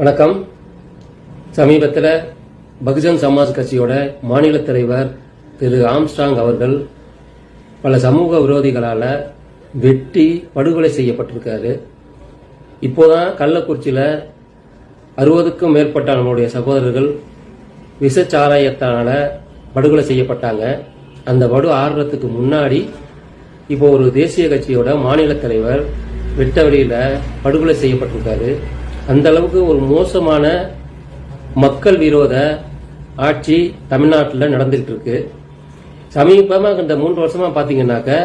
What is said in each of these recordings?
வணக்கம். சமீபத்தில் பகுஜன் சமாஜ் கட்சியோட மாநில தலைவர் திரு ஆம்ஸ்டாங் அவர்கள் பல சமூக விரோதிகளால் வெட்டி படுகொலை செய்யப்பட்டிருக்காரு. இப்போதான் கள்ளக்குறிச்சியில் அறுபதுக்கும் மேற்பட்ட நம்மளுடைய சகோதரர்கள் விஷச்சாராயத்தால படுகொலை செய்யப்பட்டாங்க. அந்த படு ஆடுறதுக்கு முன்னாடி இப்போ ஒரு தேசிய கட்சியோட மாநில தலைவர் வெட்ட வழியில படுகொலை செய்யப்பட்டிருக்காரு. அந்த அளவுக்கு ஒரு மோசமான மக்கள் விரோத ஆட்சி தமிழ்நாட்டில் நடந்துகிட்டு இருக்கு. சமீபமாக இந்த மூன்று வருஷமா பார்த்தீங்கன்னாக்க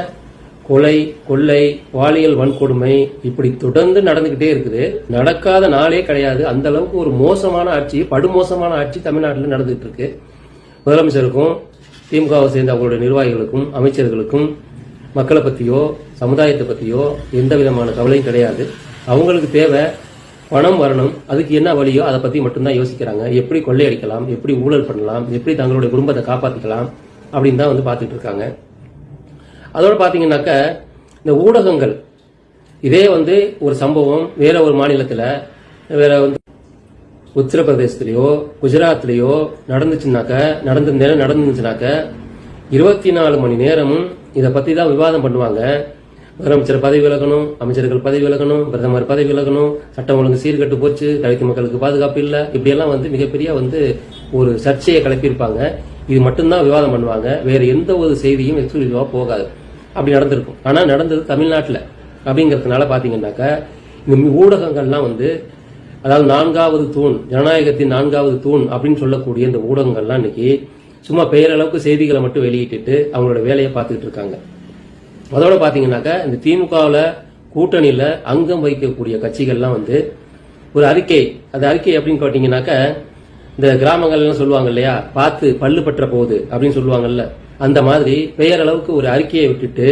கொலை கொள்ளை பாலியல் வன்கொடுமை இப்படி தொடர்ந்து நடந்துகிட்டே இருக்குது. நடக்காத நாளே கிடையாது. அந்த அளவுக்கு ஒரு மோசமான ஆட்சி படுமோசமான ஆட்சி தமிழ்நாட்டில் நடந்துகிட்டு இருக்கு. முதலமைச்சருக்கும் திமுகவை சேர்ந்த அவங்களுடைய நிர்வாகிகளுக்கும் அமைச்சர்களுக்கும் மக்களை பற்றியோ சமுதாயத்தை பற்றியோ எந்த விதமான கவலையும் கிடையாது. அவங்களுக்கு தேவை பணம் வரணும். அதுக்கு என்ன வழியோ அதை பத்தி மட்டும்தான் யோசிக்கிறாங்க. எப்படி கொள்ளையடிக்கலாம்? எப்படி ஊழல் பண்ணலாம்? எப்படி தங்களுடைய குடும்பத்தை காப்பாத்திக்கலாம்? அப்படின்னு தான் வந்து பார்த்துட்டு இருக்காங்க. அதோட பாத்தீங்கன்னாக்க இந்த ஊடகங்கள் இதே வந்து ஒரு சம்பவம் வேற ஒரு மாநிலத்துல வேற வந்து உத்தரப்பிரதேசத்திலேயோ குஜராத்லேயோ நடந்துச்சுனாக்க நடந்து நடந்துச்சுனாக்க இருபத்தி நாலு மணி நேரமும் இதை பத்தி தான் விவாதம் பண்ணுவாங்க. முதலமைச்சர் பதவி விலகணும் அமைச்சர்கள் பதவி விலகணும் பிரதமர் பதவி விலகணும் சட்டம் ஒழுங்கு சீர்கட்டு போச்சு தலித் மக்களுக்கு பாதுகாப்பு இல்லை. இப்படியெல்லாம் வந்து மிகப்பெரிய வந்து ஒரு சர்ச்சையை கிளப்பியிருப்பாங்க. இது மட்டும்தான் விவாதம் பண்ணுவாங்க. வேற எந்த ஒரு செய்தியும் எக்ஸ்க்ளூசிவா போகாது. அப்படி நடந்திருக்கும். ஆனா நடந்தது தமிழ்நாட்டில். அப்படிங்கிறதுனால பாத்தீங்கன்னாக்க இந்த ஊடகங்கள்லாம் வந்து அதாவது நான்காவது தூண் ஜனநாயகத்தின் நான்காவது தூண் அப்படின்னு சொல்லக்கூடிய இந்த ஊடகங்கள்லாம் இன்னைக்கு சும்மா பெயரளவுக்கு செய்திகளை மட்டும் வெளியிட்டுட்டு அவங்களோட வேலையை பார்த்துக்கிட்டு இருக்காங்க. அதோட பாத்தீங்கன்னாக்கா இந்த திமுகவில் கூட்டணியில் அங்கம் வகிக்கக்கூடிய கட்சிகள்லாம் வந்து ஒரு அறிக்கை அந்த அறிக்கை அப்படின்னு கேட்டீங்கன்னாக்க இந்த கிராமங்கள்லாம் சொல்லுவாங்க இல்லையா பார்த்து பல்லு பற்ற போகுது அப்படின்னு சொல்லுவாங்கல்ல அந்த மாதிரி பெயரளவுக்கு ஒரு அறிக்கையை விட்டுட்டு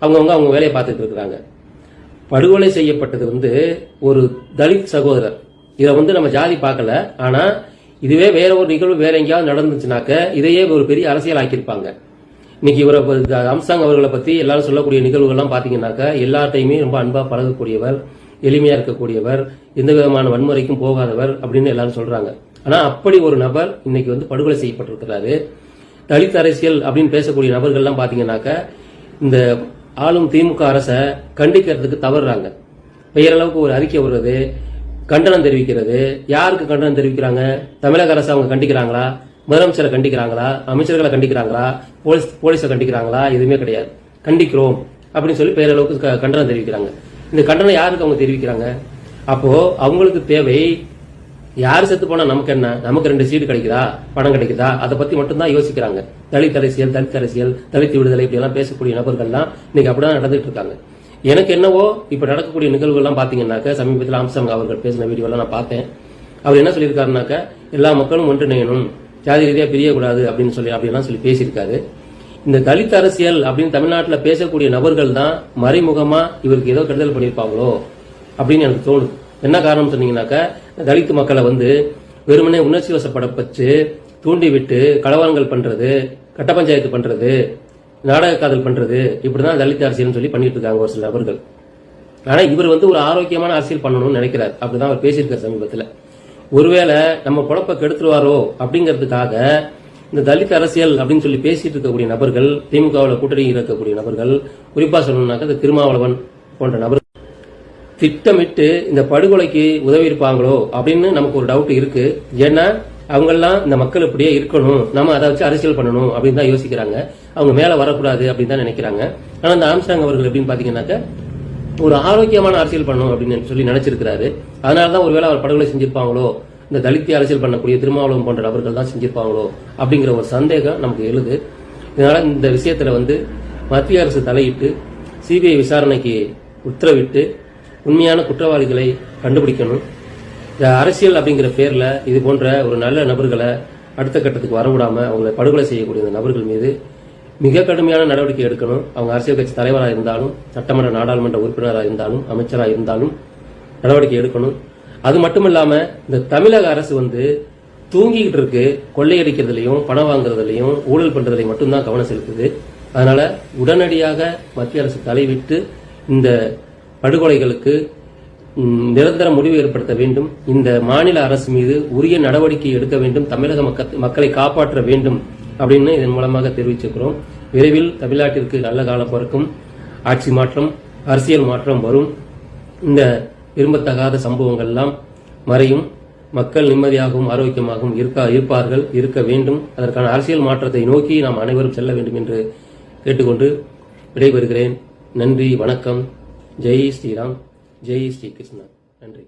அவங்கவுங்க அவங்க வேலையை பார்த்துட்டு இருக்கிறாங்க. படுகொலை செய்யப்பட்டது வந்து ஒரு தலித் சகோதரர். இதை வந்து நம்ம ஜாதி பார்க்கல ஆனால் இதுவே வேற ஒரு நிகழ்வு வேற எங்கேயாவது நடந்துச்சுனாக்க இதையே ஒரு பெரிய அரசியல் ஆக்கியிருப்பாங்க இன்னைக்கு இவரை ப- அம்சாங் அவர்களை பத்தி எல்லாரும் சொல்லக்கூடிய நிகழ்வுகள்லாம் பாத்தீங்கன்னாக்க எல்லார்ட்டையுமே ரொம்ப அன்பா பழகக்கூடியவர் எளிமையா இருக்கக்கூடியவர் எந்த விதமான வன்முறைக்கும் போகாதவர் அப்படின்னு எல்லாரும் சொல்றாங்க. ஆனா அப்படி ஒரு நபர் இன்னைக்கு வந்து படுகொலை செய்யப்பட்டிருக்கிறாரு. தலித் அரசியல் அப்படின்னு பேசக்கூடிய நபர்கள்லாம் பாத்தீங்கன்னாக்க இந்த ஆளும் திமுக அரசை கண்டிக்கிறதுக்கு தவறுறாங்க. பெயரளவுக்கு ஒரு அறிக்கை வருது கண்டனம் தெரிவிக்கிறது. யாருக்கு கண்டனம் தெரிவிக்கிறாங்க? தமிழக அரசு அவங்க கண்டிக்கிறாங்களா? முதலமைச்சரை கண்டிக்கிறாங்களா? அமைச்சர்களை கண்டிக்கிறாங்களா? போலீஸ் போலீஸை கண்டிக்கிறாங்களா? எதுவுமே கிடையாது. கண்டிக்கிறோம் அப்படின்னு சொல்லி பேரளவுக்கு க- கண்டனம் தெரிவிக்கிறாங்க. இந்த கண்டனம் யாருக்கு அவங்க தெரிவிக்கிறாங்க? அப்போ அவங்களுக்கு தேவை யார் செத்து போனா நமக்கு என்ன? நமக்கு ரெண்டு சீட்டு கிடைக்குதா? பணம் கிடைக்குதா? அதை பத்தி மட்டும்தான் யோசிக்கிறாங்க. தலித் அரசியல் தலித் அரசியல் தலித் விடுதலை இப்படி எல்லாம் பேசக்கூடிய நபர்கள்லாம் இன்னைக்கு அப்படிதான் நடந்துட்டு இருக்காங்க. எனக்கு என்னவோ இப்ப நடக்கக்கூடிய நிகழ்வுகள்லாம் பாத்தீங்கன்னாக்க சமீபத்தில் அம்சம் அவர்கள் பேசின வீடியோ எல்லாம் நான் பார்த்தேன். அவர் என்ன சொல்லியிருக்காருனாக்க எல்லா மக்களும் ஒன்றிணையணும். ஜாதி ரீதியா பிரியக்கூடாது அப்படின்னு சொல்லி அப்படிலாம் சொல்லி பேசியிருக்காரு. இந்த தலித் அரசியல் அப்படின்னு தமிழ்நாட்டில் பேசக்கூடிய நபர்கள் தான் மறைமுகமா இவருக்கு ஏதோ கெடுதல் பண்ணியிருப்பாங்களோ அப்படின்னு எனக்கு தோணுது. என்ன காரணம் சொன்னீங்கன்னாக்கா தலித் மக்களை வந்து வெறுமனே உணர்ச்சி வசப்பட வச்சு தூண்டிவிட்டு கலவரங்கள் பண்றது கட்ட பஞ்சாயத்து பண்றது நாடக காதல் பண்றது இப்படிதான் தலித் அரசியல்னு சொல்லி பண்ணிட்டு இருக்காங்க ஒரு சில நபர்கள். ஆனா இவர் வந்து ஒரு ஆரோக்கியமான அரசியல் பண்ணணும்னு நினைக்கிறார். அப்படிதான் அவர் பேசியிருக்கார் சமீபத்தில். ஒருவேளை நம்ம குழப்ப கெடுத்துருவாரோ அப்படிங்கிறதுக்காக இந்த தலித் அரசியல் அப்படின்னு சொல்லி பேசிட்டு இருக்கக்கூடிய நபர்கள் திமுகவில் கூட்டணி இருக்கக்கூடிய நபர்கள் குறிப்பா சொல்லணும்னாக்க இந்த திருமாவளவன் போன்ற நபர்கள் திட்டமிட்டு இந்த படுகொலைக்கு உதவி இருப்பாங்களோ அப்படின்னு நமக்கு ஒரு டவுட் இருக்கு. ஏன்னா அவங்கெல்லாம் இந்த மக்கள் இப்படியே இருக்கணும். நம்ம அதை வச்சு அரசியல் பண்ணணும் அப்படின்னு தான் யோசிக்கிறாங்க. அவங்க மேல வரக்கூடாது அப்படின்னு தான் நினைக்கிறாங்க. ஆனா இந்த ஆம்சாங் அவர்கள் எப்படின்னு பாத்தீங்கன்னாக்க ஒரு ஆரோக்கியமான அரசியல் பண்ணணும் அப்படின்னு சொல்லி நினைச்சிருக்கிறாரு. அதனால தான் ஒருவேளை அவர் படுகொலை செஞ்சிருப்பாங்களோ இந்த தலித்திய அரசியல் பண்ணக்கூடிய திருமாவளவன் போன்ற நபர்கள் தான் செஞ்சிருப்பாங்களோ அப்படிங்கிற ஒரு சந்தேகம் நமக்கு எழுது. இதனால இந்த விஷயத்துல வந்து மத்திய அரசு தலையிட்டு சிபிஐ விசாரணைக்கு உத்தரவிட்டு உண்மையான குற்றவாளிகளை கண்டுபிடிக்கணும். இந்த அரசியல் அப்படிங்கிற பேர்ல இது போன்ற ஒரு நல்ல நபர்களை அடுத்த கட்டத்துக்கு வரவிடாம அவங்களை படுகொலை செய்யக்கூடிய நபர்கள் மீது மிக கடுமையான நடவடிக்கை எடுக்கணும். அவங்க அரசியல் கட்சி தலைவராக இருந்தாலும் சட்டமன்ற நாடாளுமன்ற உறுப்பினராக இருந்தாலும் அமைச்சராக இருந்தாலும் நடவடிக்கை எடுக்கணும். அது மட்டும் இல்லாம இந்த தமிழக அரசு வந்து தூங்கிக்கிட்டு இருக்கு கொள்ளையடிக்கிறதுலையும் பணம் வாங்குறதுலையும் ஊழல் பண்றதுலையும் மட்டும்தான் கவனம் செலுத்துது. அதனால உடனடியாக மத்திய அரசு தலைவிட்டு இந்த படுகொலைகளுக்கு நிரந்தர முடிவு ஏற்படுத்த வேண்டும். இந்த மாநில அரசு மீது உரிய நடவடிக்கை எடுக்க வேண்டும். தமிழக மக்களை காப்பாற்ற வேண்டும். அப்படின்னு இதன் மூலமாக தெரிவிச்சிருக்கிறோம். விரைவில் தமிழ்நாட்டிற்கு நல்ல காலம் பிறக்கும். ஆட்சி மாற்றம் அரசியல் மாற்றம் வரும். இந்த விரும்பத்தகாத சம்பவங்கள்லாம் மறையும். மக்கள் நிம்மதியாகவும் ஆரோக்கியமாகவும் இருக்க இருப்பார்கள் இருக்க வேண்டும். அதற்கான அரசியல் மாற்றத்தை நோக்கி நாம் அனைவரும் செல்ல வேண்டும் என்று கேட்டுக்கொண்டு விடைபெறுகிறேன். நன்றி வணக்கம். ஜெய் ஸ்ரீராம். ஜெய் ஸ்ரீ கிருஷ்ணா. நன்றி.